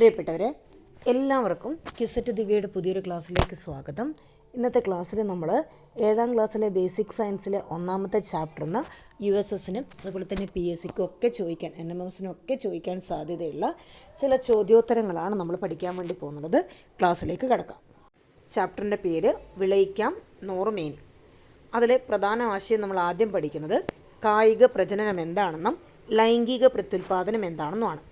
പ്രിയപ്പെട്ടവരെ എല്ലാവർക്കും ക്യുസറ്റ് ദിവ്യയുടെ പുതിയൊരു ക്ലാസ്സിലേക്ക് സ്വാഗതം. ഇന്നത്തെ ക്ലാസ്സിൽ നമ്മൾ ഏഴാം ക്ലാസ്സിലെ ബേസിക് സയൻസിലെ ഒന്നാമത്തെ ചാപ്റ്ററിന് യു എസ് എസിനും അതുപോലെ തന്നെ പി എസ് സിക്കും ഒക്കെ ചോദിക്കാൻ എൻ എം എസിനും ഒക്കെ ചോദിക്കാൻ സാധ്യതയുള്ള ചില ചോദ്യോത്തരങ്ങളാണ് നമ്മൾ പഠിക്കാൻ വേണ്ടി പോകുന്നത്. ക്ലാസ്സിലേക്ക് കിടക്കാം. ചാപ്റ്ററിന്റെ പേര് വിളയിക്കാം നോർമീൻ അതിലെ പ്രധാന ആശയം നമ്മൾ ആദ്യം പഠിക്കുന്നത് കായിക പ്രജനനം എന്താണെന്നും ലൈംഗിക പ്രത്യുൽപാദനം എന്താണെന്നുമാണ്.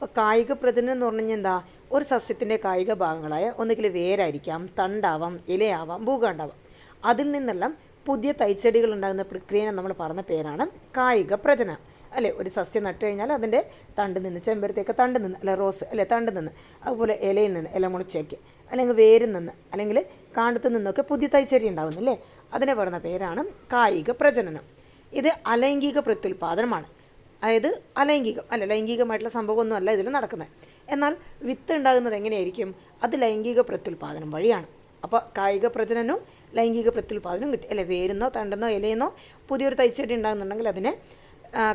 അപ്പോൾ കായിക പ്രജനനം എന്ന് പറഞ്ഞു കഴിഞ്ഞാൽ എന്താ? ഒരു സസ്യത്തിന്റെ കായിക ഭാഗങ്ങളായ ഒന്നുകിൽ വേരായിരിക്കാം തണ്ടാവാം ഇലയാവാം ഭൂഖണ്ഡാവാം. അതിൽ നിന്നെല്ലാം പുതിയ തൈച്ചെടികൾ ഉണ്ടാകുന്ന പ്രക്രിയനെ നമ്മൾ പറഞ്ഞ പേരാണ് കായിക പ്രജനം അല്ലേ? ഒരു സസ്യം നട്ടു കഴിഞ്ഞാൽ അതിന്റെ തണ്ട് നിന്ന് ചെമ്പരത്തേക്ക് തണ്ട് നിന്ന് അല്ലെ റോസ് അല്ലെ തണ്ട് നിന്ന് അതുപോലെ ഇലയിൽ നിന്ന് ഇല മുളച്ചേക്ക് അല്ലെങ്കിൽ വേരിൽ നിന്ന് അല്ലെങ്കിൽ കാണ്ടത്ത് നിന്നൊക്കെ പുതിയ തൈച്ചെടി ഉണ്ടാകുന്നില്ലേ അതിനെ പറയുന്ന പേരാണ് കായിക പ്രജനനം ഇത് അലൈംഗിക പ്രത്യുൽപാദനമാണ്. അതായത് അലൈംഗികം അല്ല ലൈംഗികമായിട്ടുള്ള സംഭവമൊന്നുമല്ല ഇതിൽ നടക്കുന്നത്. എന്നാൽ വിത്ത് ഉണ്ടാകുന്നത് എങ്ങനെയായിരിക്കും? അത് ലൈംഗിക പ്രത്യുൽപാദനം വഴിയാണ്. അപ്പോൾ കായിക പ്രജനനവും ലൈംഗിക പ്രത്യുൽപാദനവും കിട്ടി. അല്ലെ വേരുന്നോ തണ്ടെന്നോ ഇലയെന്നോ പുതിയൊരു തൈച്ചെടി ഉണ്ടാകുന്നുണ്ടെങ്കിൽ അതിനെ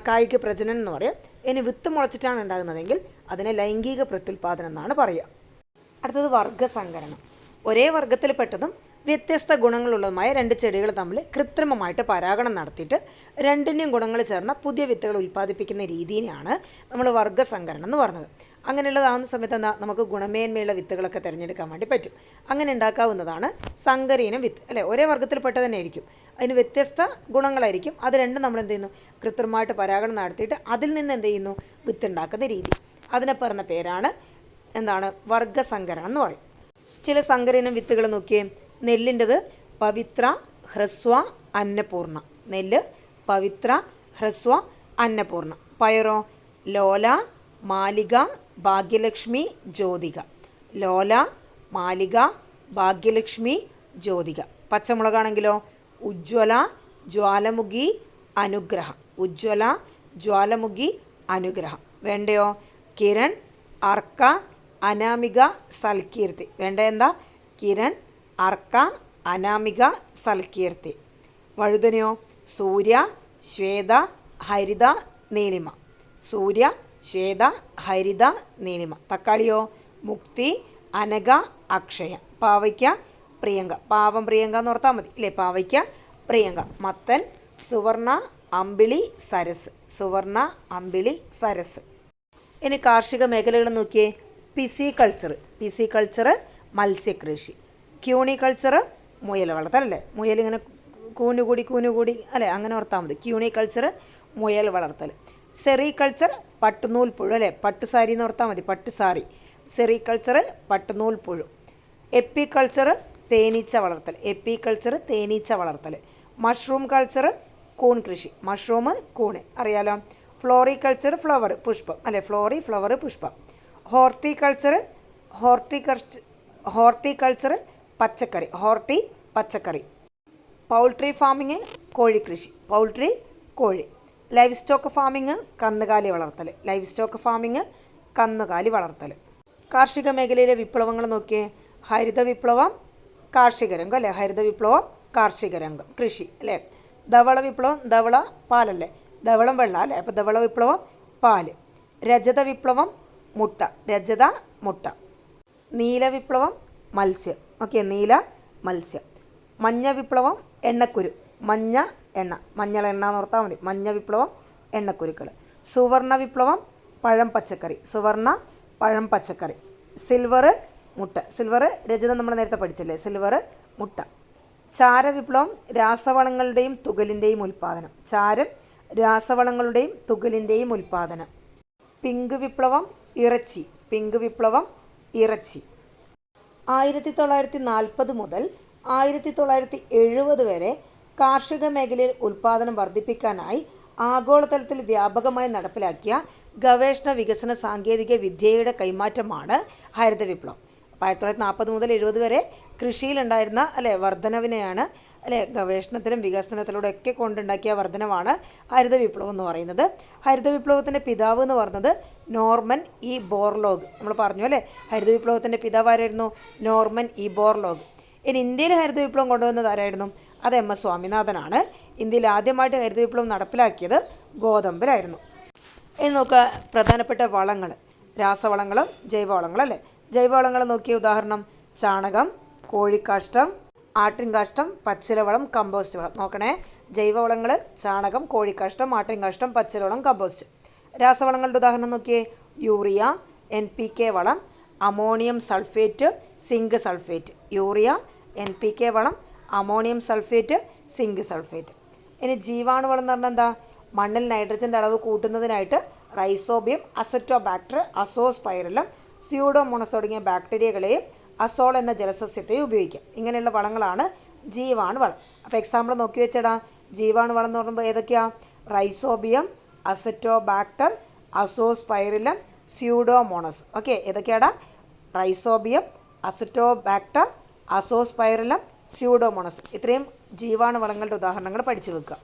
കായിക പ്രജനനം എന്ന് പറയാം. ഇനി വിത്ത് മുളച്ചിട്ടാണ് ഉണ്ടാകുന്നതെങ്കിൽ അതിനെ ലൈംഗിക പ്രത്യുൽപാദനം എന്നാണ് പറയുക. അടുത്തത് വർഗസങ്കരണം. ഒരേ വർഗത്തിൽപ്പെട്ടതും വ്യത്യസ്ത ഗുണങ്ങളുള്ളതുമായ രണ്ട് ചെടികൾ തമ്മിൽ കൃത്രിമമായിട്ട് പരാഗണം നടത്തിയിട്ട് രണ്ടിന്റെയും ഗുണങ്ങൾ ചേർന്ന പുതിയ വിത്തുകൾ ഉൽപ്പാദിപ്പിക്കുന്ന രീതിയിലാണ് നമ്മൾ വർഗസങ്കരണം എന്ന് പറഞ്ഞത്. അങ്ങനെയുള്ളതാകുന്ന സമയത്ത് എന്താ നമുക്ക് ഗുണമേന്മയുള്ള വിത്തുകളൊക്കെ തിരഞ്ഞെടുക്കാൻ വേണ്ടി പറ്റും. അങ്ങനെ ഉണ്ടാക്കാവുന്നതാണ് സങ്കരീനം വിത്ത്. അല്ലേ? ഒരേ വർഗത്തിൽപ്പെട്ട തന്നെ ആയിരിക്കും. അതിന് വ്യത്യസ്ത ഗുണങ്ങളായിരിക്കും. അത് രണ്ടും നമ്മൾ എന്ത് ചെയ്യുന്നു? കൃത്രിമമായിട്ട് പരാഗണം നടത്തിയിട്ട് അതിൽ നിന്ന് എന്ത് ചെയ്യുന്നു? വിത്ത് ഉണ്ടാക്കുന്ന രീതി. അതിനെ പറഞ്ഞ പേരാണ് എന്താണ്? വർഗസങ്കരണം എന്ന് പറയും. ചില സങ്കരീനം വിത്തുകൾ നോക്കിയേ നെല്ലിന്റെത് പവിത്ര ഹ്രസ്വ അന്നപൂർണ. നെല്ല് പവിത്ര ഹ്രസ്വ അന്നപൂർണ. പയറോ ലോല മാലിക ഭാഗ്യലക്ഷ്മി ജ്യോതിക. ലോല മാലിക ഭാഗ്യലക്ഷ്മി ജ്യോതിക. പച്ചമുളകാണെങ്കിലോ ഉജ്ജ്വല ജ്വാലമുഖി അനുഗ്രഹം. ഉജ്ജ്വല ജ്വാലമുഖി അനുഗ്രഹം. വേണ്ടയോ? കിരൺ അർക്ക അനാമിക സൽകീർത്തി. വേണ്ട എന്താ? കിരൺ അർക്ക അനാമിക സൽകീർത്തി. വഴുതനയോ? സൂര്യ ശ്വേത ഹരിത നീലിമ. സൂര്യ ശ്വേത ഹരിത നീലിമ. തക്കാളിയോ? മുക്തി അനക അക്ഷയ. പാവയ്ക്ക പ്രിയങ്ക. പാവം പ്രിയങ്ക എന്ന് ഓർത്താൽ മതി. ഇല്ലേ? പാവയ്ക്ക പ്രിയങ്ക. മത്തൻ സുവർണ അമ്പിളി സരസ്. സുവർണ അമ്പിളി സരസ്. ഇനി കാർഷിക മേഖലകൾ നോക്കിയേ. പിസി കൾച്ചർ പിസി കൾച്ചർ മത്സ്യകൃഷി. ക്യൂണി കൾച്ചർ മുയൽ വളർത്തലല്ലേ? മുയൽ ഇങ്ങനെ കൂനുകൂടി കൂനുകൂടി അല്ലേ? അങ്ങനെ ഓർത്താൽ മതി. ക്യൂണി കൾച്ചർ മുയൽ വളർത്തൽ. സെറി കൾച്ചർ പട്ടുനൂൽ പുഴു അല്ലേ? പട്ട് സാരി എന്ന് ഓർത്താൽ മതി. പട്ട് സാരി. സെറി കൾച്ചർ പട്ടുനൂൽ പുഴു. എപ്പി കൾച്ചർ തേനീച്ച വളർത്തൽ. എപ്പി കൾച്ചർ തേനീച്ച വളർത്തൽ. മഷ്റൂം കൾച്ചർ കൂൺ കൃഷി. മഷ്റൂം കൂണ്. അറിയാലോ? ഫ്ലോറി കൾച്ചർ ഫ്ലവർ പുഷ്പം. അല്ലെ? ഫ്ലോറി ഫ്ലവർ പുഷ്പം. ഹോർട്ടി ഹോർട്ടിക്കൾച്ചർ ഹോർട്ടിക്കൾച്ചർ ഹോർട്ടിക്കൾച്ചർ പച്ചക്കറി ഹോർട്ടി പച്ചക്കറി. പൗൾട്രി ഫാമിങ് കോഴിക്കൃഷി പൗൾട്രി കോഴി. ലൈവ് സ്റ്റോക്ക് ഫാമിങ് കന്നുകാലി വളർത്തൽ. ലൈവ് സ്റ്റോക്ക് ഫാമിങ് കന്നുകാലി വളർത്തൽ. കാർഷിക മേഖലയിലെ വിപ്ലവങ്ങൾ നോക്കിയേ ഹരിത വിപ്ലവം കാർഷിക രംഗം അല്ലേ? ഹരിത വിപ്ലവം കാർഷിക രംഗം. കൃഷി അല്ലേ? ധവള വിപ്ലവം ധവള പാലല്ലേ? ധവളം വെള്ള അല്ലേ? അപ്പോൾ ധവള വിപ്ലവം പാൽ. രജത വിപ്ലവം മുട്ട. രജത മുട്ട. നീല വിപ്ലവം മത്സ്യം. ഓക്കെ നീല മത്സ്യം. മഞ്ഞ വിപ്ലവം എണ്ണക്കുരു. മഞ്ഞ എണ്ണ. മഞ്ഞൾ എണ്ണ എന്ന് ഓർത്താൽ മതി. മഞ്ഞ വിപ്ലവം എണ്ണക്കുരുക്കൾ സുവർണ വിപ്ലവം പഴം പച്ചക്കറി. സുവർണ പഴം പച്ചക്കറി. സിൽവർ മുട്ട. സിൽവർ രചന നമ്മൾ നേരത്തെ പഠിച്ചില്ലേ? സിൽവർ മുട്ട. ചാര വിപ്ലവം രാസവളങ്ങളുടെയും തുകലിന്റെയും ഉൽപ്പാദനം ചാരം രാസവളങ്ങളുടെയും തുകലിന്റെയും ഉൽപ്പാദനം പിങ്ക് വിപ്ലവം ഇറച്ചി. പിങ്ക് വിപ്ലവം ഇറച്ചി. ആയിരത്തി തൊള്ളായിരത്തി നാൽപ്പത് മുതൽ ആയിരത്തി തൊള്ളായിരത്തി എഴുപത് വരെ കാർഷിക മേഖലയിൽ ഉൽപ്പാദനം വർദ്ധിപ്പിക്കാനായി ആഗോളതലത്തിൽ വ്യാപകമായി നടപ്പിലാക്കിയ ഗവേഷണ വികസന സാങ്കേതിക വിദ്യയുടെ കൈമാറ്റമാണ് ഹരിത വിപ്ലവം ആയിരത്തി തൊള്ളായിരത്തി നാൽപ്പത് മുതൽ എഴുപത് വരെ കൃഷിയിലുണ്ടായിരുന്ന അല്ലെ വർധനവിനെയാണ് അല്ലെ ഗവേഷണത്തിലും വികസനത്തിലൂടെ ഒക്കെ കൊണ്ടുണ്ടാക്കിയ വർധനമാണ് ഹരിത വിപ്ലവം എന്ന് പറയുന്നത്. ഹരിത വിപ്ലവത്തിന്റെ പിതാവ് എന്ന് പറഞ്ഞത് നോർമൻ ഇ ബോർലോഗ്. നമ്മൾ പറഞ്ഞു അല്ലേ ഹരിത വിപ്ലവത്തിന്റെ പിതാവ് ആരായിരുന്നു? Norman E Borlaug. ഇനി ഇന്ത്യയിൽ ഹരിത വിപ്ലവം കൊണ്ടുവന്നത് ആരായിരുന്നു? അത് എം. എസ്. സ്വാമിനാഥനാണ്. ഇന്ത്യയിൽ ആദ്യമായിട്ട് ഹരിത വിപ്ലവം നടപ്പിലാക്കിയത് ഗോതമ്പിലായിരുന്നു. ഇനി നോക്കുക പ്രധാനപ്പെട്ട വളങ്ങൾ. രാസവളങ്ങളും ജൈവവളങ്ങളും അല്ലേ? ജൈവവളങ്ങൾ നോക്കിയ ഉദാഹരണം ചാണകം കോഴിക്കാഷ്ടം ആട്ടിൻകാഷ്ടം പച്ചിലവളം കമ്പോസ്റ്റ് വളം. നോക്കണേ. ജൈവവളങ്ങൾ ചാണകം കോഴിക്കാഷ്ടം ആട്ടിൻകാഷ്ടം പച്ചിലവളം കമ്പോസ്റ്റ്. രാസവളങ്ങളുടെ ഉദാഹരണം നോക്കിയേ. യൂറിയ എൻ പി കെ വളം. Ammonium sulphate zinc sulphate. Urea N P K വളം. Ammonium sulphate zinc sulphate. ഇനി ജീവാണുവളം എന്ന് പറഞ്ഞാൽ എന്താ? മണ്ണിൽ നൈട്രജന്റെ അളവ് കൂട്ടുന്നതിനായിട്ട് റൈസോബിയം അസറ്റോബാക്ടർ അസോസ്പൈറലും സ്യൂഡോമോണസ് തുടങ്ങിയ ബാക്ടീരിയകളെയും അസോൾ എന്ന ജലസസ്യത്തെ ഉപയോഗിക്കാം. ഇങ്ങനെയുള്ള വളങ്ങളാണ് ജീവാണുവളം അപ്പോൾ എക്സാമ്പിൾ നോക്കി വെച്ചടാ. ജീവാണുവളം എന്ന് പറയുമ്പോൾ ഏതൊക്കെയാണ് rhizobium azotobacter azospirillum pseudomonas okay ഏതൊക്കെയാടാ? Rhizobium azotobacter azospirillum pseudomonas ഇത്രയും ജീവാണു വളങ്ങളുടെ ഉദാഹരണങ്ങൾ പഠിച്ചു വെക്കുക.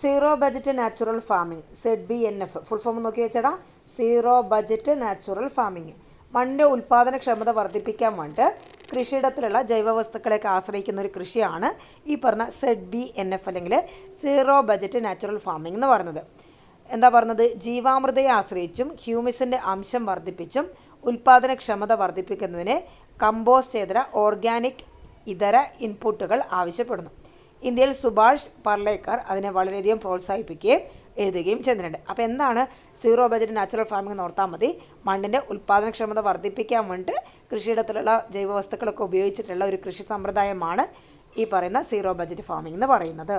Zero budget natural farming Z B N F full form നോക്കി വെച്ചടാ. സീറോ ബജറ്റ് നാച്ചുറൽ ഫാമിംഗ് മണ്ണിന്റെ ഉൽപ്പാദനക്ഷമത വർദ്ധിപ്പിക്കാൻ വേണ്ടിയിട്ട് കൃഷിയിടത്തിലുള്ള ജൈവവസ്തുക്കളെയൊക്കെ ആശ്രയിക്കുന്ന ഒരു കൃഷിയാണ് ഈ പറഞ്ഞ സെഡ് ബി എൻ എഫ് അല്ലെങ്കിൽ സീറോ ബജറ്റ് നാച്ചുറൽ ഫാമിംഗ് എന്ന് പറയുന്നത്. എന്താ പറഞ്ഞത് ജീവാമൃതയെ ആശ്രയിച്ചും ഹ്യൂമിസിന്റെ അംശം വർദ്ധിപ്പിച്ചും ഉൽപ്പാദനക്ഷമത വർദ്ധിപ്പിക്കുന്നതിന് കമ്പോസ്റ്റ് ഇതര ഓർഗാനിക് ഇതര ഇൻപുട്ടുകൾ ആവശ്യപ്പെടുന്നു. ഇന്ത്യയിൽ സുഭാഷ് പർലേക്കർ അതിനെ വളരെയധികം പ്രോത്സാഹിപ്പിക്കുകയും എഴുതുകയും ചെയ്യുന്നുണ്ട്. അപ്പോൾ എന്താണ് സീറോ ബജറ്റ് നാച്ചുറൽ ഫാമിംഗ് എന്ന് ഓർത്താൽ മതി. മണ്ണിന്റെ ഉൽപ്പാദനക്ഷമത വർദ്ധിപ്പിക്കാൻ വേണ്ടി കൃഷിയിടത്തിലുള്ള ജൈവവസ്തുക്കളൊക്കെ ഉപയോഗിച്ചിട്ടുള്ള ഒരു കൃഷി സമ്പ്രദായമാണ് ഈ പറയുന്ന സീറോ ബജറ്റ് ഫാമിംഗ് എന്ന് പറയുന്നത്.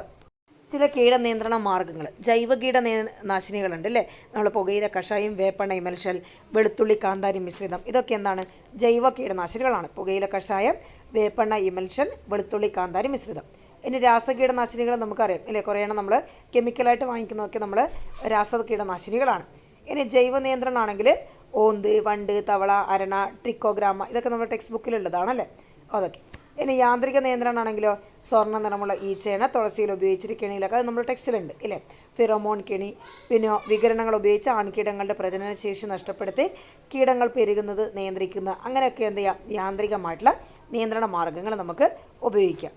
ചില കീടനിയന്ത്രണ മാർഗങ്ങൾ ജൈവ കീട നാശിനികളുണ്ട് അല്ലേ? നമ്മൾ പുകയില കഷായം വേപ്പണ ഇമൽഷൽ വെളുത്തുള്ളി കാന്താരി മിശ്രിതം ഇതൊക്കെ എന്താണ്? ജൈവ കീടനാശിനികളാണ്. പുകയില കഷായം വേപ്പണ ഇമൽഷൻ വെളുത്തുള്ളി കാന്താരി മിശ്രിതം. ഇനി രാസകീടനാശിനികൾ നമുക്കറിയാം. ഇല്ലേ കുറേ എണ്ണം നമ്മൾ കെമിക്കലായിട്ട് വാങ്ങിക്കുന്നതൊക്കെ നമ്മൾ രാസകീടനാശിനികളാണ്. ഇനി ജൈവ നിയന്ത്രണമാണെങ്കിൽ ഓന്ത് വണ്ട് തവള അരണ ട്രിക്കോഗ്രാമ ഇതൊക്കെ നമ്മുടെ ടെക്സ്റ്റ് ബുക്കിലുള്ളതാണല്ലേ അതൊക്കെ. ഇനി യാന്ത്രിക നിയന്ത്രണമാണെങ്കിലോ സ്വർണ നിറമുള്ള ഈച്ചേണ തുളസിയിൽ ഉപയോഗിച്ചിട്ട് കെണിയിലൊക്കെ അത് നമ്മുടെ ടെക്സ്റ്റിലുണ്ട് ഇല്ലേ? ഫിറോമോൺ കെണി പിന്നെ വികരണങ്ങൾ ഉപയോഗിച്ച് ആൺകീടങ്ങളുടെ പ്രജനനശേഷി നഷ്ടപ്പെടുത്തി കീടങ്ങൾ പെരുകുന്നത് നിയന്ത്രിക്കുന്ന അങ്ങനെയൊക്കെ എന്ത് ചെയ്യാം? യാന്ത്രികമായിട്ടുള്ള നിയന്ത്രണ മാർഗങ്ങൾ നമുക്ക് ഉപയോഗിക്കാം.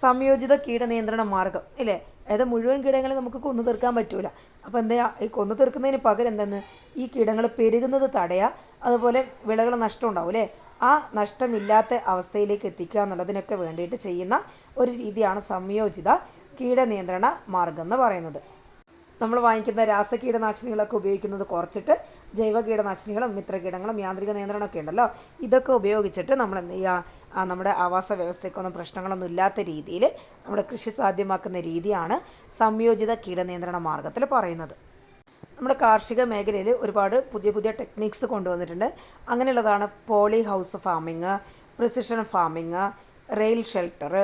സംയോജിത കീടനിയന്ത്രണ മാർഗം ഇല്ലേ? അതായത് മുഴുവൻ കീടങ്ങളെ നമുക്ക് കൊന്നു തീർക്കാൻ പറ്റൂല. അപ്പോൾ എന്താ ഈ കൊന്നു തീർക്കുന്നതിന് പകരം എന്തെന്ന്? ഈ കീടങ്ങൾ പെരുകുന്നത് തടയുക അതുപോലെ വിളകൾ നഷ്ടം ഉണ്ടാവും അല്ലേ ആ നഷ്ടമില്ലാത്ത അവസ്ഥയിലേക്ക് എത്തിക്കുക എന്നുള്ളതിനൊക്കെ വേണ്ടിയിട്ട് ചെയ്യുന്ന ഒരു രീതിയാണ് സംയോജിത കീടനിയന്ത്രണ മാർഗം എന്ന് പറയുന്നത്. നമ്മൾ വാങ്ങിക്കുന്ന രാസകീടനാശിനികളൊക്കെ ഉപയോഗിക്കുന്നത് കുറച്ചിട്ട് ജൈവ കീടനാശിനികളും മിത്രകീടങ്ങളും യാന്ത്രിക നിയന്ത്രണമൊക്കെ ഉണ്ടല്ലോ. ഇതൊക്കെ ഉപയോഗിച്ചിട്ട് നമ്മൾ എന്ത് ചെയ്യുക നമ്മുടെ ആവാസ വ്യവസ്ഥയ്ക്കൊന്നും പ്രശ്നങ്ങളൊന്നും ഇല്ലാത്ത രീതിയിൽ നമ്മുടെ കൃഷി സാധ്യമാക്കുന്ന രീതിയാണ് സംയോജിത കീടനിയന്ത്രണ മാർഗത്തിൽ പറയുന്നത്. നമ്മുടെ കാർഷിക മേഖലയിൽ ഒരുപാട് പുതിയ പുതിയ ടെക്നിക്സ് കൊണ്ടുവന്നിട്ടുണ്ട്. അങ്ങനെയുള്ളതാണ് polyhouse farming precision farming rain shelter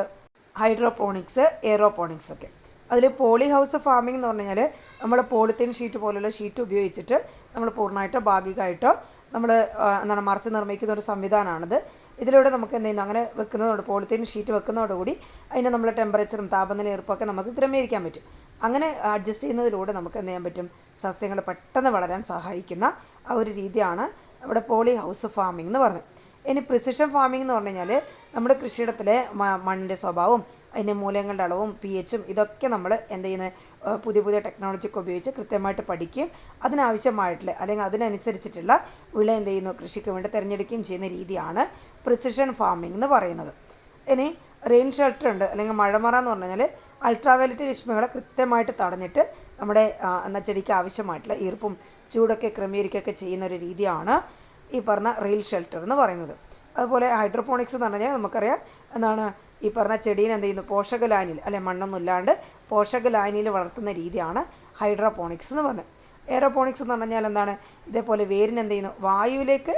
hydroponics aeroponics ഒക്കെ. അതിൽ പോളി ഹൗസ് ഫാമിംഗ് എന്ന് പറഞ്ഞു കഴിഞ്ഞാൽ നമ്മൾ പോളിത്തീൻ ഷീറ്റ് പോലുള്ള ഷീറ്റ് ഉപയോഗിച്ചിട്ട് നമ്മൾ പൂർണമായിട്ടോ ഭാഗികമായിട്ടോ നമ്മൾ എന്താണ് മറച്ച് നിർമ്മിക്കുന്ന ഒരു സംവിധാനമാണിത്. ഇതിലൂടെ നമുക്ക് എന്ത് അങ്ങനെ വെക്കുന്നതോട് പോളിത്തീൻ ഷീറ്റ് വെക്കുന്നതോടുകൂടി അതിന്റെ നമ്മൾ ടെമ്പറേച്ചറും താപനില ഈർപ്പൊക്കെ നമുക്ക് ക്രമീകരിക്കാൻ പറ്റും. അങ്ങനെ അഡ്ജസ്റ്റ് ചെയ്യുന്നതിലൂടെ നമുക്ക് എന്ത് ചെയ്യാൻ പറ്റും? സസ്യങ്ങൾ പെട്ടെന്ന് വളരാൻ സഹായിക്കുന്ന ആ ഒരു രീതിയാണ് ഇവിടെ പോളി ഹൗസ് ഫാമിംഗ് എന്ന് പറയുന്നത് ഇനി പ്രിസിഷൻ ഫാമിംഗ് എന്ന് പറഞ്ഞു കഴിഞ്ഞാൽ നമ്മുടെ കൃഷിയിടത്തിലെ മണ്ണിന്റെ സ്വഭാവവും അതിന്റെ മൂലങ്ങളുടെ അളവും പി എച്ചും ഇതൊക്കെ നമ്മൾ എന്ത് ചെയ്യുന്നത് പുതിയ പുതിയ ടെക്നോളജിയൊക്കെ ഉപയോഗിച്ച് കൃത്യമായിട്ട് പഠിക്കുകയും അതിനാവശ്യമായിട്ടുള്ള അല്ലെങ്കിൽ അതിനനുസരിച്ചിട്ടുള്ള വിള എന്ത് ചെയ്യുന്നു കൃഷിക്ക് വേണ്ടി തിരഞ്ഞെടുക്കുകയും ചെയ്യുന്ന രീതിയാണ് പ്രിസിഷൻ ഫാമിംഗ് എന്ന് പറയുന്നത്. ഇനി റെയിൻ ഷെൽട്ടർ ഉണ്ട് അല്ലെങ്കിൽ മഴമറ എന്ന് പറഞ്ഞു കഴിഞ്ഞാൽ അൾട്രാവയലറ്റ് രശ്മികളെ കൃത്യമായിട്ട് തടഞ്ഞിട്ട് നമ്മുടെ എന്നാൽ ചെടിക്ക് ആവശ്യമായിട്ടുള്ള ഈർപ്പും ചൂടൊക്കെ ക്രമീകരിക്കുകയൊക്കെ ചെയ്യുന്ന ഒരു രീതിയാണ് ഈ പറഞ്ഞ റെയിൽ ഷെൽട്ടർ എന്ന് പറയുന്നത്. അതുപോലെ ഹൈഡ്രോപോണിക്സ് എന്ന് പറഞ്ഞാൽ നമുക്കറിയാം എന്താണ് ഈ പറഞ്ഞ ചെടീനെ എന്ത് ചെയ്യുന്നു? പോഷക ലാനിൽ അല്ലെ മണ്ണൊന്നും ഇല്ലാണ്ട് പോഷക പോഷകലാനിയിൽ വളർത്തുന്ന രീതിയാണ് ഹൈഡ്രോപോണിക്സ് എന്ന് പറഞ്ഞത്. എയറോപോണിക്സ് എന്ന് പറഞ്ഞാൽ എന്താണ്? ഇതേപോലെ വേരിന് എന്ത് ചെയ്യുന്നു? വായുവിലേക്ക്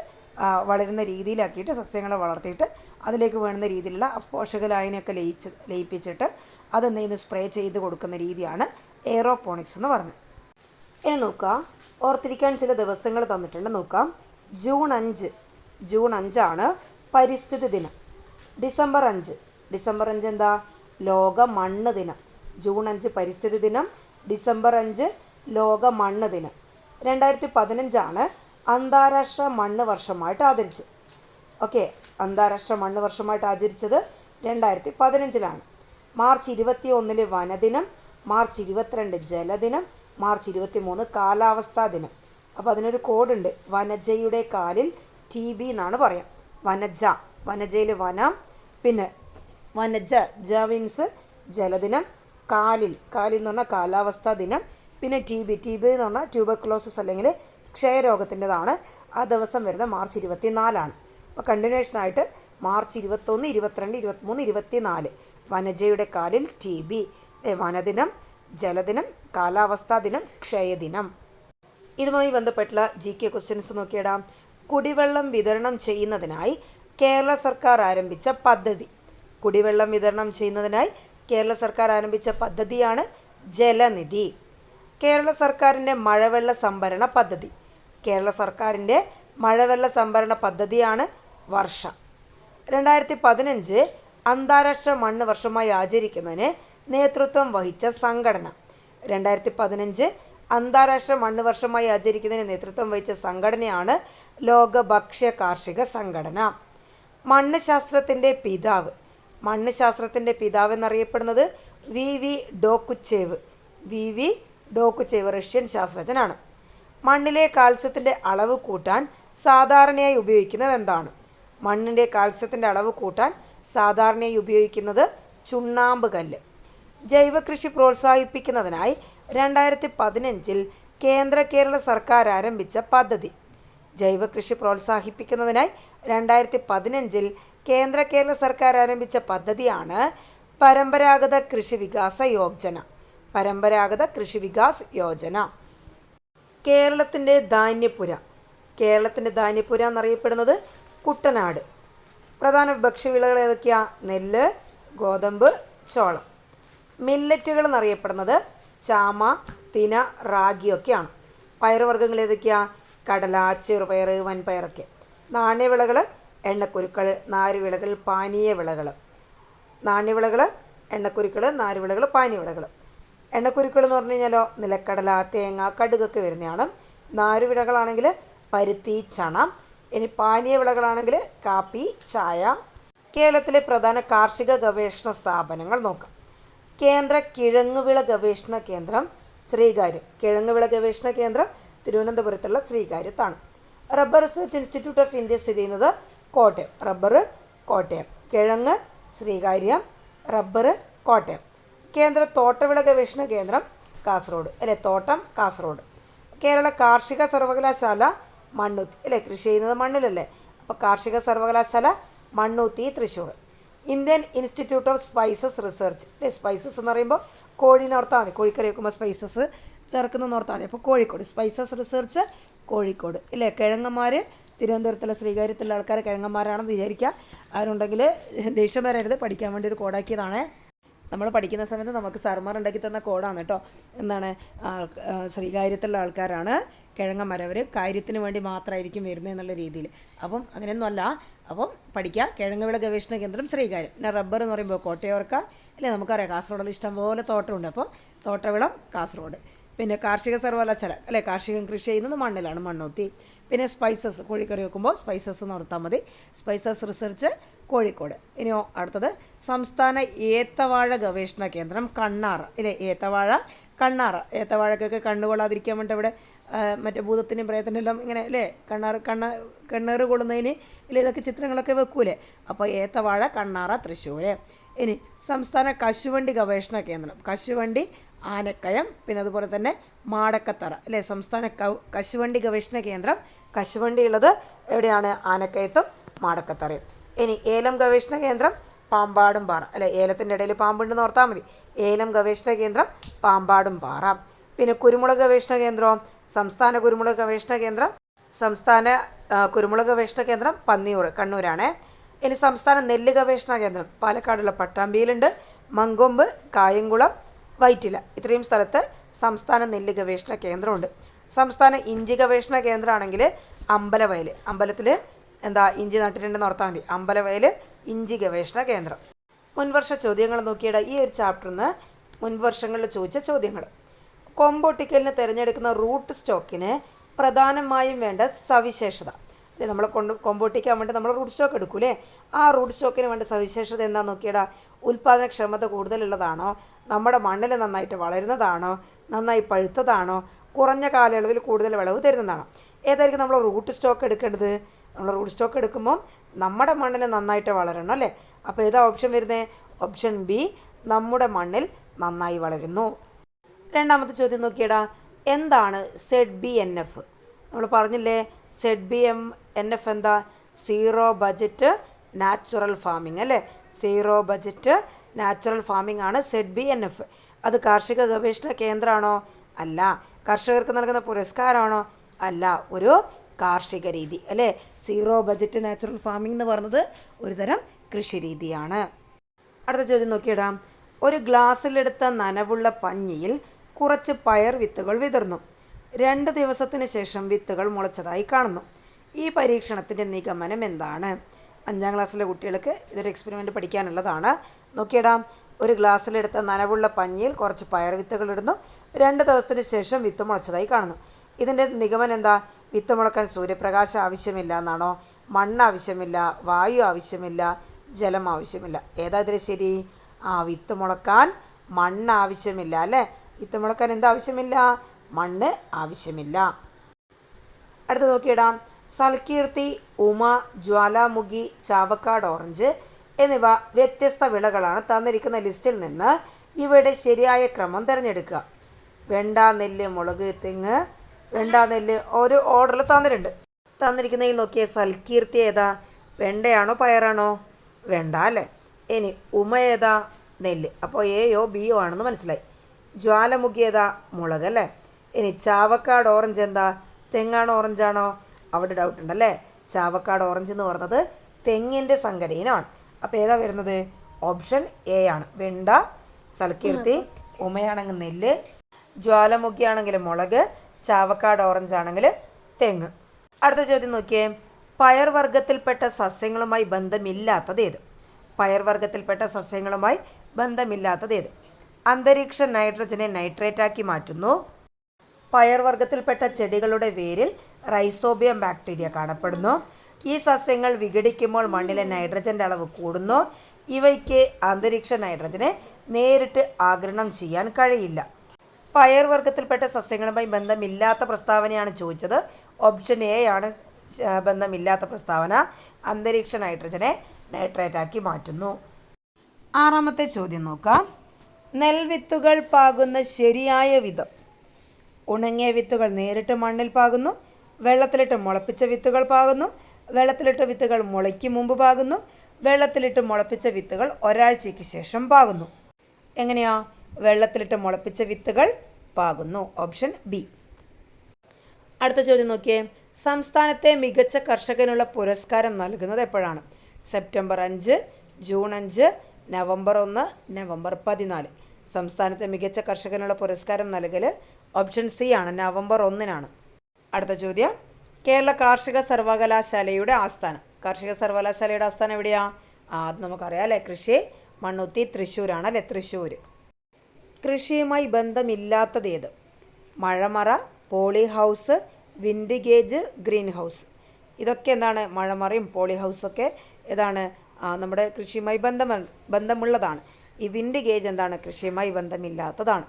വളരുന്ന രീതിയിലാക്കിയിട്ട് സസ്യങ്ങളെ വളർത്തിയിട്ട് അതിലേക്ക് വേണ്ടുന്ന രീതിയിലുള്ള പോഷക ലായനിയൊക്കെ ലയിച്ച് ലയിപ്പിച്ചിട്ട് അതെന്ത് ചെയ്യുന്നു? സ്പ്രേ ചെയ്ത് കൊടുക്കുന്ന രീതിയാണ് എയറോപോണിക്സ് എന്ന് പറഞ്ഞത്. ഇനി നോക്കുക. ഓർത്തിരിക്കാൻ ചില ദിവസങ്ങൾ തന്നിട്ടുണ്ട്. നോക്കാം. ജൂൺ അഞ്ച് ജൂൺ അഞ്ചാണ് പരിസ്ഥിതി ദിനം. ഡിസംബർ അഞ്ച് ഡിസംബർ അഞ്ച് എന്താ? ലോക മണ്ണ് ദിനം. ജൂൺ അഞ്ച് പരിസ്ഥിതി ദിനം ഡിസംബർ അഞ്ച് ലോക മണ്ണ് ദിനം. രണ്ടായിരത്തി പതിനഞ്ചാണ് അന്താരാഷ്ട്ര മണ്ണ് വർഷമായിട്ട് ആദരിച്ചത് ഓക്കെ അന്താരാഷ്ട്ര മണ്ണ് വർഷമായിട്ട് ആചരിച്ചത് രണ്ടായിരത്തി പതിനഞ്ചിലാണ്. മാർച്ച് ഇരുപത്തി ഒന്നിലെ വനദിനം മാർച്ച് ഇരുപത്തിരണ്ട് ജലദിനം മാർച്ച് ഇരുപത്തി മൂന്ന് കാലാവസ്ഥാ ദിനം. അപ്പോൾ അതിനൊരു കോഡുണ്ട്. വനജയുടെ കാലിൽ ടി ബി എന്നാണ് പറയാം. വനജ. വനജയിൽ വനം പിന്നെ വനജ ജ മീൻസ് ജലദിനം കാലിൽ കാലിൽ എന്ന് പറഞ്ഞാൽ കാലാവസ്ഥാ ദിനം പിന്നെ ടി ബി ടി ബി എന്ന് പറഞ്ഞാൽ ട്യൂബർക്ലോസിസ് അല്ലെങ്കിൽ ക്ഷയരോഗത്തിന്റെതാണ്. ആ ദിവസം വരുന്ന മാർച്ച് ഇരുപത്തിനാലാണ്. അപ്പോൾ കണ്ടിന്യൂഷനായിട്ട് മാർച്ച് ഇരുപത്തൊന്ന് ഇരുപത്തിരണ്ട് ഇരുപത്തിമൂന്ന് ഇരുപത്തിനാല്. വനജയുടെ കാലിൽ ടി ബി വനദിനം ജലദിനം കാലാവസ്ഥാ ദിനം ക്ഷയദിനം. ഇതുമായി ബന്ധപ്പെട്ടുള്ള ജി കെ ക്വസ്റ്റ്യൻസ് നോക്കിയിടാം. കുടിവെള്ളം വിതരണം ചെയ്യുന്നതിനായി കേരള സർക്കാർ ആരംഭിച്ച പദ്ധതി. കുടിവെള്ളം വിതരണം ചെയ്യുന്നതിനായി കേരള സർക്കാർ ആരംഭിച്ച പദ്ധതിയാണ് ജലനിധി. കേരള സർക്കാരിന്റെ മഴവെള്ള സംഭരണ പദ്ധതി. കേരള സർക്കാരിന്റെ മഴവെള്ള സംഭരണ പദ്ധതിയാണ് വർഷം. രണ്ടായിരത്തി പതിനഞ്ച് അന്താരാഷ്ട്ര മണ്ണ് വർഷമായി ആചരിക്കുന്നതിന് നേതൃത്വം വഹിച്ച സംഘടന. രണ്ടായിരത്തി പതിനഞ്ച് അന്താരാഷ്ട്ര മണ്ണ് വർഷമായി ആചരിക്കുന്നതിന് നേതൃത്വം വഹിച്ച സംഘടനയാണ് ലോക ഭക്ഷ്യ കാർഷിക സംഘടന. മണ്ണ് ശാസ്ത്രത്തിന്റെ പിതാവ് മണ്ണ് ശാസ്ത്രത്തിന്റെ പിതാവ് എന്നറിയപ്പെടുന്നത് V V Dokuchaev V V Dokuchaev Russian ശാസ്ത്രജ്ഞനാണ്. മണ്ണിലെ കാൽസ്യത്തിന്റെ അളവ് കൂട്ടാൻ സാധാരണയായി ഉപയോഗിക്കുന്നത് എന്താണ്? മണ്ണിന്റെ കാൽസ്യത്തിന്റെ അളവ് കൂട്ടാൻ സാധാരണയായി ഉപയോഗിക്കുന്നത് ചുണ്ണാമ്പ് കല്ല്. ജൈവകൃഷി പ്രോത്സാഹിപ്പിക്കുന്നതിനായി രണ്ടായിരത്തി പതിനഞ്ചിൽ കേന്ദ്ര കേരള സർക്കാർ ആരംഭിച്ച പദ്ധതി. ജൈവകൃഷി പ്രോത്സാഹിപ്പിക്കുന്നതിനായി രണ്ടായിരത്തി പതിനഞ്ചിൽ കേന്ദ്ര കേരള സർക്കാർ ആരംഭിച്ച പദ്ധതിയാണ് പരമ്പരാഗത കൃഷി വികാസ യോജന. പരമ്പരാഗത കൃഷി വികാസ് യോജന. കേരളത്തിന്റെ ധാന്യപ്പുര. കേരളത്തിന്റെ ധാന്യപ്പുര എന്നറിയപ്പെടുന്നത് കുട്ടനാട്. പ്രധാന ഭക്ഷ്യവിളകൾ ഏതൊക്കെയാ? നെല്ല് ഗോതമ്പ് ചോളം. മില്ലറ്റുകൾ എന്നറിയപ്പെടുന്നത് ചാമ തിന റാഗിയൊക്കെയാണ് പയറുവർഗങ്ങൾ ഏതൊക്കെയാണ് കടല ചെറുപയർ വൻപയറൊക്കെ. നാണ്യവിളകൾ എണ്ണക്കുരുക്കൾ നാരുവിളകൾ പാനീയ വിളകൾ നാണ്യവിളകൾ എണ്ണക്കുരുക്കൾ നാരുവിളകൾ പാനീയവിളകൾ. എണ്ണക്കുരുക്കൾ എന്ന് പറഞ്ഞു കഴിഞ്ഞാലോ നിലക്കടല തേങ്ങ കടുകൊക്കെ വരുന്നതാണ്. നാരുവിളകളാണെങ്കിൽ പരുത്തി ചണം. ഇനി പാനീയ വിളകളാണെങ്കിൽ കാപ്പി ചായ. കേരളത്തിലെ പ്രധാന കാർഷിക ഗവേഷണ സ്ഥാപനങ്ങൾ നോക്കാം. കേന്ദ്ര കിഴങ്ങുവിള ഗവേഷണ കേന്ദ്രം ശ്രീകാര്യം. കിഴങ്ങുവിള ഗവേഷണ കേന്ദ്രം തിരുവനന്തപുരത്തുള്ള ശ്രീകാര്യത്താണ്. Rubber research institute of India സ്ഥിതി ചെയ്യുന്നത് കോട്ടയം. റബ്ബർ കോട്ടയം. കിഴങ്ങ് ശ്രീകാര്യം റബ്ബർ കോട്ടയം. കേന്ദ്ര തോട്ടവിള ഗവേഷണ കേന്ദ്രം കാസർഗോഡ്. അല്ലെ തോട്ടം കാസർഗോഡ്. കേരള കാർഷിക സർവകലാശാല മണ്ണുത്തി. അല്ലേ കൃഷി ചെയ്യുന്നത് മണ്ണിലല്ലേ? അപ്പോൾ കാർഷിക സർവകലാശാല Mannuthy Thrissur. Indian institute of spices research. അല്ലേ സ്പൈസസ് എന്ന് പറയുമ്പോൾ കോഴീനെ ഓർത്താൽ മതി. കോഴിക്കറി വെക്കുമ്പോൾ സ്പൈസസ് ചേർക്കുന്ന ഓർത്താൽ മതി. അപ്പോൾ കോഴിക്കോട്. Spices research Kozhikode. ഇല്ലേ കിഴങ്ങന്മാർ തിരുവനന്തപുരത്തുള്ള ശ്രീകാര്യത്തിലുള്ള ആൾക്കാരെ കിഴങ്ങന്മാരാണെന്ന് വിചാരിക്കുക. ആരുണ്ടെങ്കിൽ ദേഷ്യം വരരുത് പഠിക്കാൻ വേണ്ടി ഒരു കോഡാക്കിയതാണ്. നമ്മൾ പഠിക്കുന്ന സമയത്ത് നമുക്ക് സാർമാർ ഉണ്ടാക്കി തന്ന കോഡാണ് കേട്ടോ എന്താണ്? ആ, ആൾക്കാരാണ് കിഴങ്ങന്മാർ അവർ കാര്യത്തിന് വേണ്ടി മാത്രമായിരിക്കും വരുന്നത് എന്നുള്ള രീതിയിൽ അപ്പം അങ്ങനെയൊന്നും അല്ല. അപ്പം പഠിക്കുക കിഴങ്ങുവിള ഗവേഷണ കേന്ദ്രം ശ്രീകാര്യം. പിന്നെ റബ്ബർ എന്ന് പറയുമ്പോൾ കോട്ടയോർക്ക അല്ലേ? നമുക്കറിയാം കാസർഗോഡിൽ ഇഷ്ടംപോലെ തോട്ടമുണ്ട്. അപ്പോൾ തോട്ടവിളം കാസർഗോഡ്. പിന്നെ കാർഷിക സർവകലാശാല അല്ലേ? കാർഷികം കൃഷി ചെയ്യുന്നത് മണ്ണിലാണ് മണ്ണൂത്തി. പിന്നെ സ്പൈസസ് കോഴിക്കറി വെക്കുമ്പോൾ സ്പൈസസ് നടത്താൽ മതി. Spices research Kozhikode. ഇനി അടുത്തത് സംസ്ഥാന ഏത്തവാഴ ഗവേഷണ കേന്ദ്രം കണ്ണാറ. ഇല്ലേ ഏത്തവാഴ കണ്ണാറ. ഏത്തവാഴക്കൊക്കെ കണ്ണുകൊള്ളാതിരിക്കാൻ വേണ്ടി അവിടെ ആ, മറ്റേ ഭൂതത്തിന്റെയും പ്രേതത്തിന്റെ എല്ലാം ഇങ്ങനെ അല്ലേ കണ്ണാറ് കണ്ണ കണ്ണേറ് കൊള്ളുന്നതിന് ഇല്ലേ ഇതൊക്കെ ചിത്രങ്ങളൊക്കെ വെക്കൂലേ? അപ്പോൾ ഏത്തവാഴ കണ്ണാറ തൃശ്ശൂർ ഇനി സംസ്ഥാന കശുവണ്ടി ഗവേഷണ കേന്ദ്രം. കശുവണ്ടി ആനക്കയം പിന്നെ അതുപോലെ തന്നെ മാടക്കത്തറ. അല്ലേ സംസ്ഥാന കശുവണ്ടി ഗവേഷണ കേന്ദ്രം കശുവണ്ടി ഉള്ളത് എവിടെയാണ്? ആനക്കയത്തും മാടക്കത്തറയും. ഇനി ഏലം ഗവേഷണ കേന്ദ്രം പാമ്പാടും പാറ. അല്ലെ ഏലത്തിന്റെ ഇടയിൽ പാമ്പുണ്ടെന്ന് ഓർത്താൽ മതി. ഏലം ഗവേഷണ കേന്ദ്രം പാമ്പാടും പാറ. പിന്നെ കുരുമുളക് ഗവേഷണ കേന്ദ്രം സംസ്ഥാന കുരുമുളക് ഗവേഷണ കേന്ദ്രം സംസ്ഥാന കുരുമുളക് ഗവേഷണ കേന്ദ്രം പന്നിയൂർ കണ്ണൂരാണ്. ഇനി സംസ്ഥാന നെല്ല് ഗവേഷണ കേന്ദ്രം പാലക്കാടുള്ള പട്ടാമ്പിയിലുണ്ട്. മങ്കൊമ്പ് കായംകുളം വൈറ്റില. ഇത്രയും സ്ഥലത്ത് സംസ്ഥാന നെല്ല് ഗവേഷണ കേന്ദ്രമുണ്ട്. സംസ്ഥാന ഇഞ്ചി ഗവേഷണ കേന്ദ്രമാണെങ്കിൽ അമ്പലവയൽ. അമ്പലത്തിൽ എന്താ ഇഞ്ചി നട്ടിട്ടുണ്ടെന്ന് ഓർത്താൽ മതി. അമ്പലവയൽ ഇഞ്ചി ഗവേഷണ കേന്ദ്രം. മുൻവർഷ ചോദ്യങ്ങൾ നോക്കിയിട്ട് ഈ ഒരു ചാപ്റ്ററിൽ നിന്ന് മുൻവർഷങ്ങളിൽ ചോദിച്ച ചോദ്യങ്ങൾ. കൊമ്പൊട്ടിക്കലിന് തിരഞ്ഞെടുക്കുന്ന റൂട്ട് സ്റ്റോക്കിന് പ്രധാനമായും വേണ്ട സവിശേഷത. നമ്മൾ കൊണ്ട് കൊമ്പൊട്ടിക്കാൻ വേണ്ടി നമ്മൾ റൂട്ട് സ്റ്റോക്ക് എടുക്കൂലേ? ആ റൂട്ട് സ്റ്റോക്കിന് വേണ്ട സവിശേഷത എന്താ നോക്കിയടാ? ഉൽപ്പാദനക്ഷമത കൂടുതലുള്ളതാണോ? നമ്മുടെ മണ്ണിൽ നന്നായിട്ട് വളരുന്നതാണോ? നന്നായി പഴുത്തതാണോ? കുറഞ്ഞ കാലയളവിൽ കൂടുതൽ വിളവ് തരുന്നതാണോ? ഏതായിരിക്കും നമ്മൾ റൂട്ട് സ്റ്റോക്ക് എടുക്കേണ്ടത്? നമ്മൾ റൂട്ട് സ്റ്റോക്ക് എടുക്കുമ്പോൾ നമ്മുടെ മണ്ണിൽ നന്നായിട്ട് വളരണം അല്ലേ? അപ്പോൾ ഏതാ ഓപ്ഷൻ വരുന്നത് ഓപ്ഷൻ ബി നമ്മുടെ മണ്ണിൽ നന്നായി വളരുന്നു. രണ്ടാമത്തെ ചോദ്യം നോക്കിയടാ. എന്താണ് സെഡ് ബി എൻ എഫ് നമ്മൾ പറഞ്ഞില്ലേ Z B M N F എന്താ? സീറോ ബജറ്റ് നാച്ചുറൽ ഫാമിംഗ് അല്ലേ? സീറോ ബജറ്റ് നാച്ചുറൽ ഫാമിംഗ് ആണ് സെഡ് ബി എൻ എഫ് അത് കാർഷിക ഗവേഷണ കേന്ദ്രമാണോ അല്ല. കർഷകർക്ക് നൽകുന്ന പുരസ്കാരമാണോ അല്ല. ഒരു കാർഷിക രീതി അല്ലേ? സീറോ ബജറ്റ് നാച്ചുറൽ ഫാമിംഗ് എന്ന് പറഞ്ഞത് ഒരു തരം കൃഷി രീതിയാണ്. അടുത്ത ചോദ്യം നോക്കിയിടാം. ഒരു ഗ്ലാസ്സിലെടുത്ത നനവുള്ള പഞ്ഞിയിൽ കുറച്ച് പയർ വിത്തുകൾ വിതർന്നു രണ്ട് ദിവസത്തിന് ശേഷം വിത്തുകൾ മുളച്ചതായി കാണുന്നു. ഈ പരീക്ഷണത്തിന്റെ നിഗമനം എന്താണ്? അഞ്ചാം ക്ലാസ്സിലെ കുട്ടികൾക്ക് ഇതൊരു എക്സ്പെരിമെന്റ് പഠിക്കാനുള്ളതാണ്. നോക്കിയിടാം. ഒരു ഗ്ലാസ്സിലെടുത്ത നനവുള്ള പഞ്ഞിയിൽ കുറച്ച് പയർ വിത്തുകൾ ഇടുന്നു. രണ്ട് ദിവസത്തിന് ശേഷം വിത്ത് മുളച്ചതായി കാണുന്നു. ഇതിന്റെ നിഗമനം എന്താ? വിത്ത് മുളക്കാൻ സൂര്യപ്രകാശം ആവശ്യമില്ല എന്നാണോ? മണ്ണ് ആവശ്യമില്ല വായു ആവശ്യമില്ല ജലം ആവശ്യമില്ല. ഏതാ ഇതിൽ ശരി? ആ വിത്ത് മുളക്കാൻ മണ്ണ് ആവശ്യമില്ല അല്ലേ? വിത്ത് മുളക്കാൻ എന്താവശ്യമില്ല മണ്ണ് ആവശ്യമില്ല. അടുത്ത് നോക്കിയിടാം. സൽകീർത്തി ഉമ ജ്വാലാമുഖി ചാവക്കാട് ഓറഞ്ച് എന്നിവ വ്യത്യസ്ത വിളകളാണ് തന്നിരിക്കുന്ന ലിസ്റ്റിൽ നിന്ന് ഇവയുടെ ശരിയായ ക്രമം തിരഞ്ഞെടുക്കുക. വെണ്ട നെല്ല് മുളക് തെങ്ങ് വെണ്ട നെല്ല് ഒരു ഓർഡറിൽ തന്നിട്ടുണ്ട്. തന്നിരിക്കുന്നതിൽ നോക്കിയ സൽകീർത്തി ഏതാ? വെണ്ടയാണോ പയറാണോ? വെണ്ട അല്ലേ? ഇനി ഉമ ഏതാ? നെല്ല്. അപ്പോൾ എയോ ബിയോ ആണെന്ന് മനസ്സിലായി. ജ്വാലമുഖി ഏതാ? മുളക് അല്ലേ? ഇനി ചാവക്കാട് ഓറഞ്ച് എന്താ? തെങ്ങാണോ ഓറഞ്ചാണോ? അവിടെ ഡൗട്ട് ഉണ്ടല്ലേ ചാവക്കാട് ഓറഞ്ച് എന്ന് പറഞ്ഞത് തെങ്ങിന്റെ സങ്കരയിനമാണ് അപ്പോൾ ഏതാ വരുന്നത്? ഓപ്ഷൻ എ ആണ്. വെണ്ട സൽക്കീർത്തി ഉമയാണെങ്കിൽ നെല്ല് ജ്വാലമുഖിയാണെങ്കിൽ മുളക് ചാവക്കാട് ഓറഞ്ച് ആണെങ്കിൽ തെങ്ങ്. അടുത്ത ചോദ്യം നോക്കിയേ. പയർവർഗത്തിൽപ്പെട്ട സസ്യങ്ങളുമായി ബന്ധമില്ലാത്തത് ഏത്? പയർവർഗത്തിൽപ്പെട്ട സസ്യങ്ങളുമായി ബന്ധമില്ലാത്തത് ഏത്? അന്തരീക്ഷ നൈട്രജനെ നൈട്രേറ്റാക്കി മാറ്റുന്നു. പയർവർഗത്തിൽപ്പെട്ട ചെടികളുടെ വേരിൽ റൈസോബിയം ബാക്ടീരിയ കാണപ്പെടുന്നു. ഈ സസ്യങ്ങൾ വിഘടിക്കുമ്പോൾ മണ്ണിലെ നൈട്രജന്റെ അളവ് കൂടുന്നു. ഇവയ്ക്ക് അന്തരീക്ഷ നൈട്രജനെ നേരിട്ട് ആഗിരണം ചെയ്യാൻ കഴിയില്ല. പയർവർഗത്തിൽപ്പെട്ട സസ്യങ്ങളുമായി ബന്ധമില്ലാത്ത പ്രസ്താവനയാണ് ചോദിച്ചത്. ഓപ്ഷൻ എ ആണ് ബന്ധമില്ലാത്ത പ്രസ്താവന. അന്തരീക്ഷ നൈട്രജനെ നൈട്രേറ്റാക്കി മാറ്റുന്നു. ആറാമത്തെ ചോദ്യം നോക്കാം. നെൽവിത്തുകൾ പാകുന്ന ശരിയായ വിധം. ഉണങ്ങിയ വിത്തുകൾ നേരിട്ട് മണ്ണിൽ പാകുന്നു. വെള്ളത്തിലിട്ട് മുളപ്പിച്ച വിത്തുകൾ പാകുന്നു. വെള്ളത്തിലിട്ട വിത്തുകൾ മുളയ്ക്ക് മുമ്പ് പാകുന്നു. വെള്ളത്തിലിട്ട് മുളപ്പിച്ച വിത്തുകൾ ഒരാഴ്ചയ്ക്ക് ശേഷം പാകുന്നു. എങ്ങനെയാ? വെള്ളത്തിലിട്ട് മുളപ്പിച്ച വിത്തുകൾ പാകുന്നു. Option B. അടുത്ത ചോദ്യം നോക്കിയേ. സംസ്ഥാനത്തെ മികച്ച കർഷകനുള്ള പുരസ്കാരം നൽകുന്നത് എപ്പോഴാണ്? സെപ്റ്റംബർ അഞ്ച് ജൂൺ അഞ്ച് നവംബർ ഒന്ന് നവംബർ പതിനാല്. സംസ്ഥാനത്തെ മികച്ച കർഷകനുള്ള പുരസ്കാരം നൽകൽ ഓപ്ഷൻ സി ആണ്. നവംബർ ഒന്നിനാണ്. അടുത്ത ചോദ്യം. കേരള കാർഷിക സർവകലാശാലയുടെ ആസ്ഥാനം. കാർഷിക സർവകലാശാലയുടെ ആസ്ഥാനം എവിടെയാണ് ആ അത് നമുക്കറിയാം അല്ലേ? കൃഷി മണ്ണുത്തി തൃശ്ശൂരാണ് അല്ലേ? തൃശ്ശൂർ കൃഷിയുമായി ബന്ധമില്ലാത്തതേത്? മഴമറ poly house wind gauge green house ഇതൊക്കെ എന്താണ് മഴമറയും പോളി ഹൗസൊക്കെ ഏതാണ് നമ്മുടെ കൃഷിയുമായി ബന്ധം ബന്ധമുള്ളതാണ്. ഈ വിൻഡിഗേജ് എന്താണ് കൃഷിയുമായി ബന്ധമില്ലാത്തതാണ്.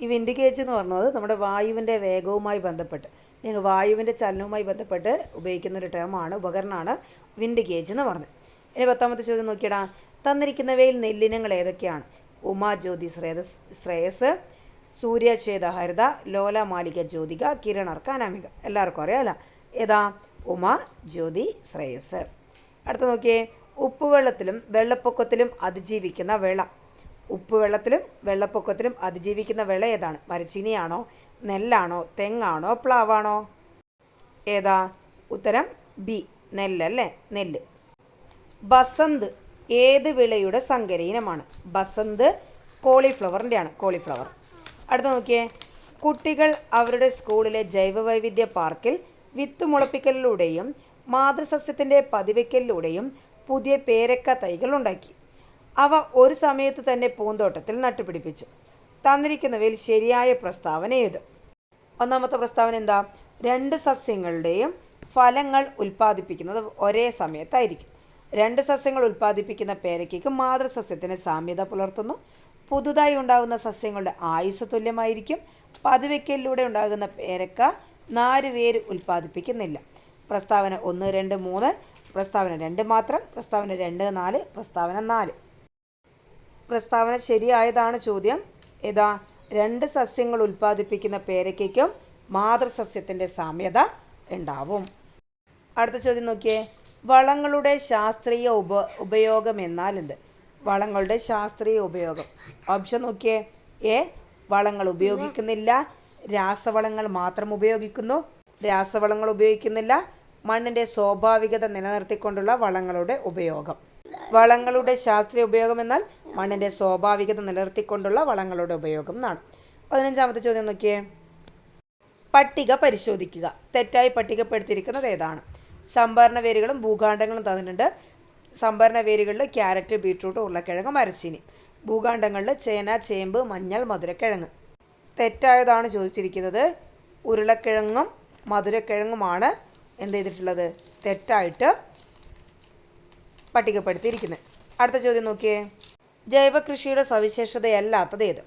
ഈ വിൻഡിഗേജ് എന്ന് പറയുന്നത് നമ്മുടെ വായുവിന്റെ വേഗവുമായി ബന്ധപ്പെട്ട് അല്ലെങ്കിൽ വായുവിന്റെ ചലനവുമായി ബന്ധപ്പെട്ട് ഉപയോഗിക്കുന്ന ഒരു ടേമാണ് ഉപകരണമാണ് വിൻഡിഗേജ് എന്ന് പറഞ്ഞത്. ഇനി പത്താമത്തെ ചോദ്യം നോക്കിയടാ. തന്നിരിക്കുന്നവയിൽ നെല്ലിനങ്ങൾ ഏതൊക്കെയാണ്? ഉമാ ജ്യോതി ശ്രേയസ് ശ്രേയസ് സൂര്യഛേദ ഹരിത ലോല മാലിക ജ്യോതിക കിരണർക്ക് അനാമിക എല്ലാവർക്കും അറിയാമല്ല ഏതാ? ഉമ ജ്യോതി ശ്രേയസ്. അടുത്ത നോക്കിയേ. ഉപ്പുവെള്ളത്തിലും വെള്ളപ്പൊക്കത്തിലും അതിജീവിക്കുന്ന വിള. ഉപ്പുവെള്ളത്തിലും വെള്ളപ്പൊക്കത്തിലും അതിജീവിക്കുന്ന വിള ഏതാണ്? മരച്ചീനിയാണോ? നെല്ലാണോ? തെങ്ങാണോ? പ്ലാവാണോ? ഏതാ? ഉത്തരം ബി. നെല്ലല്ലേ? നെല്ല്. ബസന്ത് ഏത് വിളയുടെ സങ്കരയിനമാണ്? ബസന്ത് കോളിഫ്ലവറിന്റെയാണ് കോളിഫ്ലവർ. അടുത്ത നോക്കിയേ. കുട്ടികൾ അവരുടെ സ്കൂളിലെ ജൈവ വൈവിധ്യ പാർക്കിൽ വിത്ത് മുളപ്പിക്കലിലൂടെയും മാതൃസസ്യത്തിന്റെ പതിവയ്ക്കലിലൂടെയും പുതിയ പേരക്ക തൈകൾ ഉണ്ടാക്കി. അവ ഒരു സമയത്ത് തന്നെ പൂന്തോട്ടത്തിൽ നട്ടുപിടിപ്പിച്ചു. തന്നിരിക്കുന്നവയിൽ ശരിയായ പ്രസ്താവന ഏത് ഒന്നാമത്തെ പ്രസ്താവന എന്താ? രണ്ട് സസ്യങ്ങളുടെയും ഫലങ്ങൾ ഉൽപ്പാദിപ്പിക്കുന്നത് ഒരേ സമയത്തായിരിക്കും. രണ്ട് സസ്യങ്ങൾ ഉൽപ്പാദിപ്പിക്കുന്ന പേരക്കയ്ക്ക് മാതൃസസ്യത്തിന് സാമ്യത പുലർത്തുന്നു. പുതുതായി ഉണ്ടാകുന്ന സസ്യങ്ങളുടെ ആയുസ് തുല്യമായിരിക്കും. പതിവയ്ക്കലിലൂടെ ഉണ്ടാകുന്ന പേരക്ക നാല് പേര് ഉൽപ്പാദിപ്പിക്കുന്നില്ല. പ്രസ്താവന ഒന്ന് രണ്ട് മൂന്ന് പ്രസ്താവന രണ്ട് മാത്രം പ്രസ്താവന രണ്ട് നാല് പ്രസ്താവന നാല്. പ്രസ്താവന ശരിയായതാണ് ചോദ്യം. ഏതാ? രണ്ട് സസ്യങ്ങൾ ഉൽപ്പാദിപ്പിക്കുന്ന പേരയ്ക്കും മാതൃസസ്യത്തിന്റെ സാമ്യത ഉണ്ടാവും. അടുത്ത ചോദ്യം നോക്കിയേ. വളങ്ങളുടെ ശാസ്ത്രീയ ഉപ ഉപയോഗം എന്നാൽ എന്ത് വളങ്ങളുടെ ശാസ്ത്രീയ ഉപയോഗം. ഓപ്ഷൻ നോക്കിയേ. എ വളങ്ങൾ ഉപയോഗിക്കുന്നില്ല. രാസവളങ്ങൾ മാത്രം ഉപയോഗിക്കുന്നു. രാസവളങ്ങൾ ഉപയോഗിക്കുന്നില്ല. മണ്ണിന്റെ സ്വാഭാവികത നിലനിർത്തിക്കൊണ്ടുള്ള വളങ്ങളുടെ ഉപയോഗം. വളങ്ങളുടെ ശാസ്ത്രീയ ഉപയോഗം എന്നാൽ മണ്ണിന്റെ സ്വാഭാവികത നിലനിർത്തിക്കൊണ്ടുള്ള വളങ്ങളുടെ ഉപയോഗം എന്നാണ്. പതിനഞ്ചാമത്തെ ചോദ്യം നോക്കിയേ. പട്ടിക പരിശോധിക്കുക. തെറ്റായി പട്ടികപ്പെടുത്തിയിരിക്കുന്നത് ഏതാണ്? സംഭരണ വേരുകളും ഭൂഖാണ്ഡങ്ങളും തന്നിട്ടുണ്ട്. സംഭരണ വേരുകളിൽ ക്യാരറ്റ് ബീട്രൂട്ട് ഉരുളക്കിഴങ്ങ് മരച്ചീനി. ഭൂഖാണ്ഡങ്ങളിൽ ചേന ചേമ്പ് മഞ്ഞൾ മധുരക്കിഴങ്ങ്. തെറ്റായതാണ് ചോദിച്ചിരിക്കുന്നത്. ഉരുളക്കിഴങ്ങും മധുരക്കിഴങ്ങുമാണ് എന്ത് ചെയ്തിട്ടുള്ളത്? തെറ്റായിട്ട് പട്ടികപ്പെടുത്തിയിരിക്കുന്നത്. അടുത്ത ചോദ്യം നോക്കിയേ. ജൈവകൃഷിയുടെ സവിശേഷതയല്ലാത്തത് ഏത്?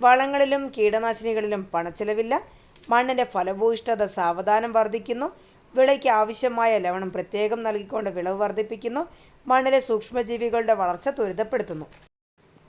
വളങ്ങളിലും കീടനാശിനികളിലും പണച്ചെലവില്ല. മണ്ണിന്റെ ഫലഭൂയിഷ്ഠത സാവധാനം വർദ്ധിക്കുന്നു. വിളയ്ക്ക് ആവശ്യമായ ലവണം പ്രത്യേകം നൽകിക്കൊണ്ട് വിളവ് വർദ്ധിപ്പിക്കുന്നു. മണ്ണിലെ സൂക്ഷ്മജീവികളുടെ വളർച്ച ത്വരിതപ്പെടുത്തുന്നു.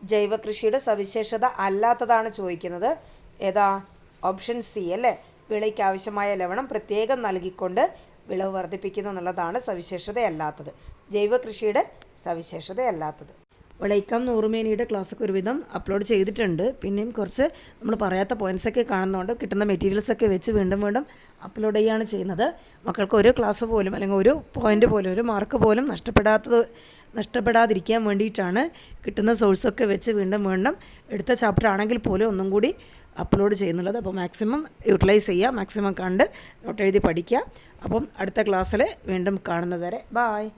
ജൈവ കൃഷിയുടെ സവിശേഷത അല്ലാത്തതാണ് ചോദിക്കുന്നത്. ഏതാ? ഓപ്ഷൻ സി അല്ലേ? വിളയ്ക്ക് ആവശ്യമായ ലവണം പ്രത്യേകം നൽകിക്കൊണ്ട് വിളവ് വർദ്ധിപ്പിക്കുന്നു എന്നുള്ളതാണ് സവിശേഷതയല്ലാത്തത്. ജൈവ കൃഷിയുടെ സവിശേഷതയല്ലാത്തത്. വിളയിക്കാം നൂറുമേനിയുടെ ക്ലാസ്സൊക്കെ ഒരുവിധം അപ്ലോഡ് ചെയ്തിട്ടുണ്ട്. പിന്നെയും കുറച്ച് നമ്മൾ പറയാത്ത പോയിൻസൊക്കെ കാണുന്നതുകൊണ്ട് കിട്ടുന്ന മെറ്റീരിയൽസൊക്കെ വെച്ച് വീണ്ടും വീണ്ടും അപ്ലോഡ് ചെയ്യുകയാണ് ചെയ്യുന്നത്. മക്കൾക്ക് ഒരു ക്ലാസ് പോലും അല്ലെങ്കിൽ ഒരു പോയിന്റ് പോലും ഒരു മാർക്ക് പോലും നഷ്ടപ്പെടാത്തത് നഷ്ടപ്പെടാതിരിക്കാൻ വേണ്ടിയിട്ടാണ് കിട്ടുന്ന സോഴ്സൊക്കെ വെച്ച് വീണ്ടും വീണ്ടും എടുത്ത ചാപ്റ്റർ ആണെങ്കിൽ പോലും ഒന്നും കൂടി അപ്ലോഡ് ചെയ്യുന്നുള്ളത്. അപ്പോൾ മാക്സിമം യൂട്ടിലൈസ് ചെയ്യുക മാക്സിമം കണ്ട് നോട്ട് എഴുതി പഠിക്കുക. അപ്പം അടുത്ത ക്ലാസ്സിൽ വീണ്ടും കാണുന്നത് വരെ. ബായ്